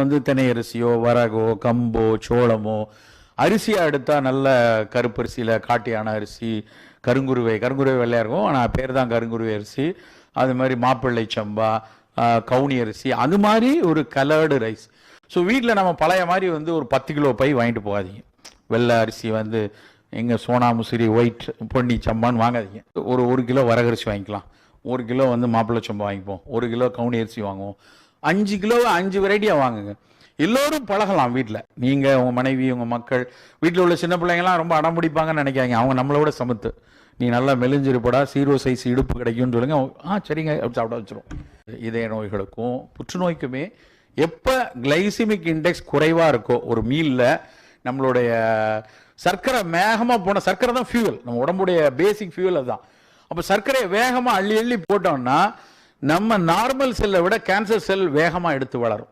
வந்து தினை அரிசியோ வரகோ கம்போ சோளமோ அரிசியாக எடுத்தால் நல்ல கருப்பரிசியில் காட்டியான அரிசி கருங்குருவை. கருங்குருவை வெள்ளையாக இருக்கும் ஆனால் பேர் தான் கருங்குருவை அரிசி. அது மாதிரி மாப்பிள்ளை சம்பா கவுனி அரிசி. அது மாதிரி ஒரு கலர்டு ரைஸ் ஸோ வீட்டில் நம்ம பழைய மாதிரி வந்து ஒரு பத்து கிலோ பை வாங்கிட்டு போகாதீங்க. வெள்ளை அரிசி வந்து எங்கள் சோனா முசிறி ஒயிட் பொன்னி சம்பான்னு வாங்காதீங்க. ஒரு ஒரு கிலோ வரகரிசி வாங்கிக்கலாம். ஒரு கிலோ வந்து மாப்பிள்ளை சம்பா வாங்கிப்போம். ஒரு கிலோ கவுனி அரிசி வாங்குவோம். அஞ்சு கிலோ அஞ்சு வெரைட்டியாக வாங்குங்க. எல்லோரும் பழகலாம் வீட்டில் நீங்கள் உங்கள் மனைவி உங்கள் மக்கள். வீட்டில் உள்ள சின்ன பிள்ளைங்கலாம் ரொம்ப அடம் பிடிப்பாங்கன்னு நினைக்காங்க அவங்க நம்மளோட சமத்து. நீ நல்லா மெலிஞ்சிருப்படா சீரோ சைஸ் இடுப்பு கிடைக்கும்னு சொல்லுங்க. ஆ சரிங்க அப்படி சாப்பிட வச்சிரும். இதய நோய்களுக்கும் புற்றுநோய்க்குமே எப்போ கிளைசிமிக் இண்டெக்ஸ் குறைவாக இருக்கோ ஒரு மீலில் நம்மளுடைய சர்க்கரை வேகமாக போன சர்க்கரை தான் ஃபியூவல் நம்ம உடம்புடைய பேசிக் ஃபியூவல் அதுதான். அப்போ சர்க்கரையை வேகமாக அள்ளி அள்ளி போட்டோம்னா நம்ம நார்மல் செல்லை விட கேன்சர் செல் வேகமாக எடுத்து வளரும்.